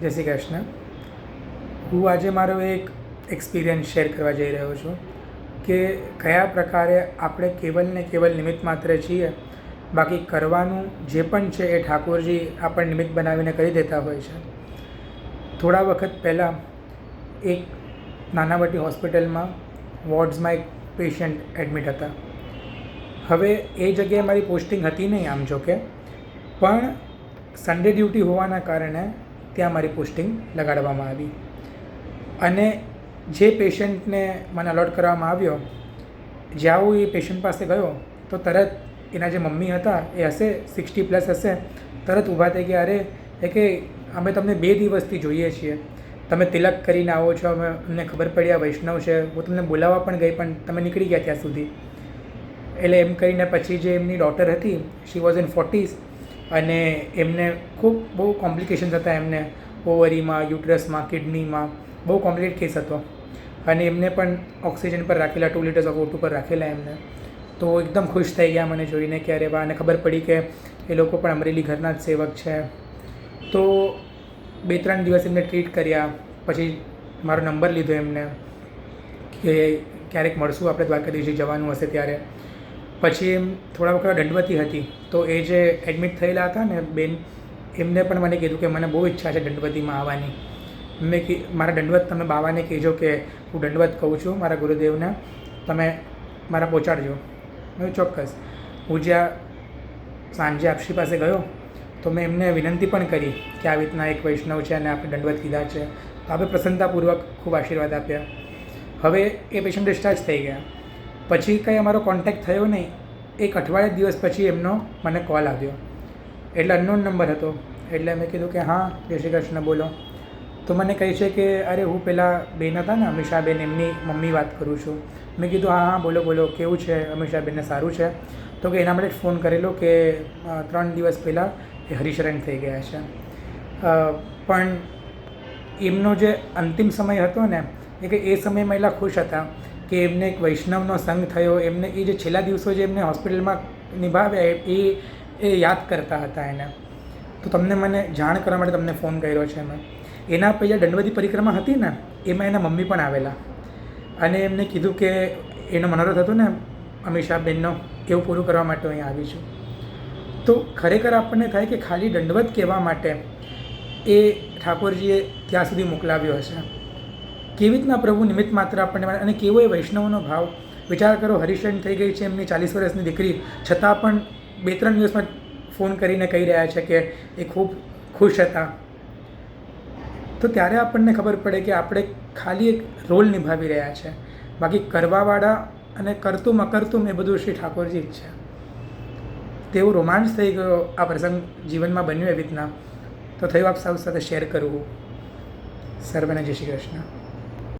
જય શ્રી કૃષ્ણ. હું આજે મારો એક એક્સપિરિયન્સ શેર કરવા જઈ રહ્યો છું કે કયા પ્રકારે આપણે કેવલ ને કેવલ નિમિત્ત માત્ર છીએ, બાકી કરવાનું જે પણ છે એ ઠાકોરજી આપણને નિમિત્ત બનાવીને કરી દેતા હોય છે. થોડા વખત પહેલાં એક નાનાવટી હોસ્પિટલમાં વોર્ડ્સમાં એક પેશન્ટ એડમિટ હતા. હવે એ જગ્યાએ મારી પોસ્ટિંગ હતી નહીં આમ જો કે પણ સન્ડે ડ્યુટી હોવાના કારણે ત્યાં મારી પોસ્ટિંગ લગાડવામાં આવી. અને જે પેશન્ટને મને અલોટ કરવામાં આવ્યો, જ્યાં હું એ પેશન્ટ પાસે ગયો, તો તરત એના જે મમ્મી હતા, એ હશે, સિક્સટી પ્લસ હશે, તરત ઊભા થઈ ગયા, અરે, એ કે અમે તમને બે દિવસથી જોઈએ છીએ. તમે તિલક કરીને આવો છો, અમે, અમને ખબર પડી, આ વૈષ્ણવ છે, હું તમને બોલાવવા પણ ગઈ, પણ તમે નીકળી ગયા ત્યાં સુધી. એટલે એમ કરીને પછી જે એમની ડોટર હતી શી વોઝ ઇન ફોર્ટીઝ અને એમને ખૂબ બહુ કોમ્પ્લિકેશન્સ હતા એમને. ઓવરીમાં, યુટ્રસમાં, કિડનીમાં. બહુ કોમ્પ્લિકેટ કેસ હતો. અને એમને પણ ઓક્સિજન પર રાખેલા ટુ લીટર્સ ઓફ ઓટુ પર રાખેલા એમને. તો એકદમ ખુશ થઈ ગયા મને જોઈને કે અરે વાહ, અને ખબર પડી કે એ લોકો પણ અમરેલી ઘરના જ સેવક છે. તો બે ત્રણ દિવસ એમને ટ્રીટ કર્યા. પછી મારો નંબર લીધો એમને કે ક્યારેક મળશું, આપણે દ્વારકાધીશજી જવાનું હશે ત્યારે. પછી એમ થોડા વખત દંડવતી હતી. તો એ જે એડમિટ થયેલા હતા ને બેન, એમને પણ મને કીધું કે મને બહુ ઈચ્છા છે દંડવતીમાં આવવાની. મેં કી, મારા દંડવત તમે બાવાને કહેજો કે હું દંડવત કહું છું મારા ગુરુદેવને, તમે મારા પહોંચાડજો. મેં ચોક્કસ. હું જ્યાં સાંજે આપશી પાસે ગયો, તો મેં એમને વિનંતી પણ કરી કે આવી રીતના એક વૈષ્ણવ છે અને આપણે દંડવત કીધા છે. તો આપણે પ્રસન્નતાપૂર્વક ખૂબ આશીર્વાદ આપ્યા. હવે એ પેશન્ટ ડિસ્ચાર્જ થઈ ગયા. પછી કંઈ અમારો કોન્ટેક્ટ થયો નહીં, એક અઠવાડિયા દિવસ પછી એમનો મને કોલ આવ્યો. એટલે અનનોન નંબર હતો. એટલે મેં કીધું કે હા, જય શ્રી કૃષ્ણ, બોલો. તો મને કહે છે કે, અરે, હું પેલા બેન હતા ને, અમીષાબેન, એમની મમ્મી વાત કરું છું. મેં કીધું, હા હા, બોલો બોલો, કેવું છે? અમીષાબેનને સારું છે? તો કે એના માટે જ ફોન કરેલો કે ત્રણ દિવસ પહેલાં એ હરિશરણ થઈ ગયા છે. પણ એમનો જે અંતિમ સમય હતો ને, એ કે એ સમયમાં એટલા ખુશ હતા કે એમને એક વૈષ્ણવનો સંગ થયો, એમને એ જે છેલ્લા દિવસો જે એમને હોસ્પિટલમાં નિભાવ્યા એ એ યાદ કરતા હતા એને. તો તમને મને જાણ કરવા માટે તમને ફોન કર્યો છે મેં એના પછી દંડવતી પરિક્રમા હતી ને, એમાં એના મમ્મી પણ આવેલા. અને એમને કીધું કે એનો મનોરથ હતો ને અમીષાબેનનો, એવું પૂરું કરવા માટે અહીં આવી છું. તો ખરેખર આપણને થાય કે ખાલી દંડવત કહેવા માટે એ ઠાકોરજીએ ત્યાં સુધી મોકલાવ્યો હશે. કેવી રીતના પ્રભુ નિમિત્ત માત્ર આપણને અને કેવો એ વૈષ્ણવનો ભાવ? વિચાર કરો હરિશન થઈ ગઈ છે એમની ચાલીસ વર્ષની દીકરી. છતાં પણ બે ત્રણ દિવસમાં ફોન કરીને કહી રહ્યા છે કે એ ખૂબ ખુશ હતા. તો ત્યારે આપણને ખબર પડે કે આપણે ખાલી એક રોલ નિભાવી રહ્યા છે. બાકી કરવાવાળા અને કરતું અકરતું એ બધું શ્રી ઠાકોરજી જ છે. તેવો રોમાન્સ થઈ ગયો આ પ્રસંગ જીવનમાં બન્યો એવી રીતના. તો થયું આપ સૌ સાથે શેર કરવું. સર્વને જય શ્રી કૃષ્ણ.